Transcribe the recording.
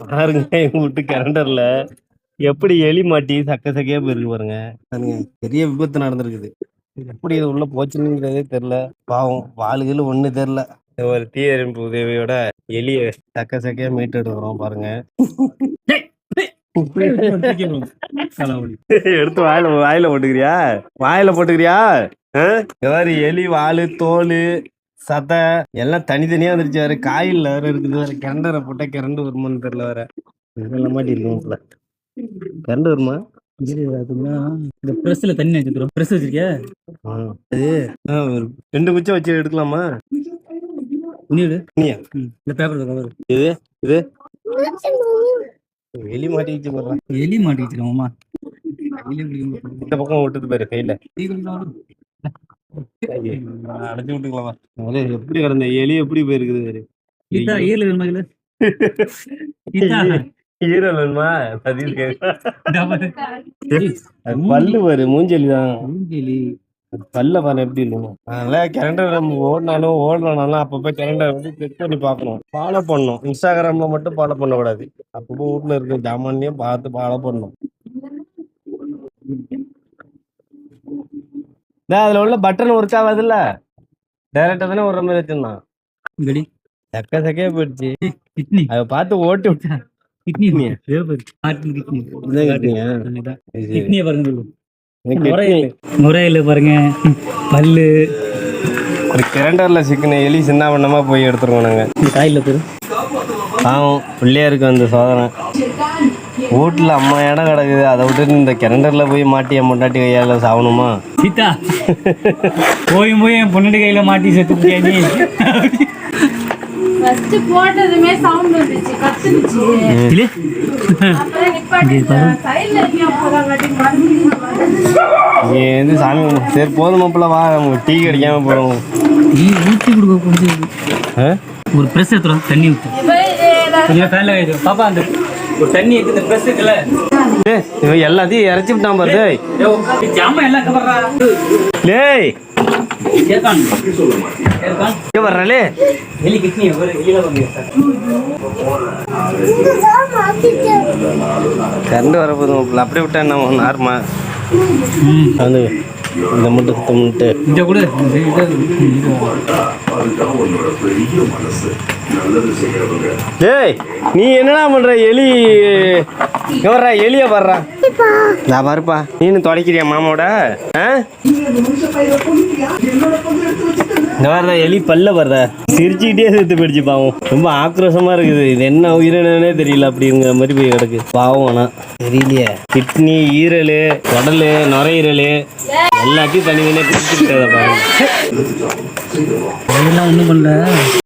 பாருங்க எங்க வீட்டு கரண்டர்ல எப்படி எலி மாட்டி சக்க சக்கையா போயிருக்கு பாருங்க. பாருங்க பெரிய விபத்து நடந்திருக்குது. எப்படி இது உள்ள போச்சுங்கிறதே தெரியல. பாவம் வாளுகள் ஒண்ணு தெரியல. ஒரு தீயணைப்பு உதவியோட எலிய சக்க சக்கையா மீட்டு எடுக்கிறோம் பாருங்க. எடுத்து வாயில வாயில போட்டுக்கிறியா? வாயில போட்டுக்கிறியா? எலி வாலு தோல் சதை எல்லாம் தனித்தனியா வந்துருச்சு வேற காயில் வேற இருக்குது. வேற கிரண்டரை போட்டா கிரண்டு வருமான்னு தெரியல வேற. இதெல்லாம் மாட்டி இருக்கும் கரண்ட் வருமா? இந்த பிரஸ்ல தண்ணி வச்சிருக்கோம் பிரஸ் வச்சிருக்கியா. அது ரெண்டு குச்சம் வச்சு எடுக்கலாமா? இந்த பேப்பர் கவர் இது இது? எலி போடுறான் மாட்டிக்கிச்சு அம்மா எலி இந்த பக்கம் விட்டுட்டு போயிரு கையில. அடைச்சு விட்டுக்கலாமா எப்படி கிடந்த? எலி எப்படி போயிருக்குது ஈரல் வேணுமா ஈரல் பல்லு பாரு மூஞ்சலி தான். பல்ல பாரு எப்படி இருக்கும் அதனால கேலண்டர் நம்ம ஓடினாலும் ஓடலனாலும் அப்பப்போ கேலண்டர் வந்து செக் பண்ணி பார்க்கணும். ஃபாலோ பண்ணணும். இன்ஸ்டாகிராம்ல மட்டும் ஃபாலோ பண்ணக்கூடாது. அப்பப்போ வீட்ல இருக்க ஜாமான்லயும் பார்த்து ஃபாலோ பண்ணணும். டேய், அதுல உள்ள பட்டன் ஒர்க் ஆகாதுல்ல டைரக்டா தானே ஒரு மாதிரி வச்சிருந்தான். சக்க சக்கையா போயிடுச்சு. கிட்னி. அதை பார்த்து ஓட்டி விட்டா. கிட்னி கிட்னியா? பாருங்க. நுரையீரல் பாருங்க. பல்லு. ஒரு கிரண்டர்ல சிக்கின எலி சின்ன பண்ணமா போய் எடுத்துருவோம் நாங்க. காயில பாவம் பிள்ளையாருக்கு அந்த சோதனை. வீட்டில் அம்மா இடம் கிடக்குது. அதை விட்டுட்டு இந்த கிரண்டரில் போய் மாட்டி என் பொண்டாட்டி கையால் சாவணுமா? சீதா போயும் போய் என் பொண்ணு கையில மாட்டி செத்து நீ? ஃபர்ஸ்ட் போட்டதுமே சவுண்ட் வந்துச்சு கத்துனுச்சு. சாமி. சரி போதும் மாப்பிள்ள வா. நம்ம டீ கிடைக்காம போகிறோம் நீ ஊத்தி கொடுக்க கொஞ்சம் ஒரு பிரஸ் தண்ணி ஊத்து. கொஞ்சம் ஃபேன்ல பாப்பா அந்த ஒரு தண்ணி எடுத்து இந்த பிரஸ் இருக்குல்ல. இவன் எல்லாத்தையும் இறச்சி விட்டான் பாரு ஜாமான் எல்லாம் கவர்றா டேய். வர்றாளே எலி கிட்னி எலியில வந்து கரண்ட் வரப்போது மாப்பிள்ள அப்படியே விட்டா என்ன நார்மா அது இந்த மட்டும் சுத்தம் பண்ணிட்டு இந்த கூட டேய் நீ என்னடா பண்ற? எலி வர்றா எலிய வர்றா நான் பாருப்பா. நீனு தொடக்கிறியா மாமாவோட? ஆ? இந்த வர்ற எலி பல்ல வர்ற சிரிச்சுக்கிட்டே செத்து போயிடுச்சு பாவம். ரொம்ப ஆக்ரோஷமா இருக்குது. இது என்ன உயிரினே தெரியல அப்படிங்கிற மாதிரி போய் கிடக்கு. பாவம் ஆனா. தெரியலையே. கிட்னி ஈரல் உடல் நுரையீரல் எல்லாத்தையும் தனித்தனியாக பிரிச்சுக்கிட்டதை பாருங்க அதெல்லாம் பண்ணல.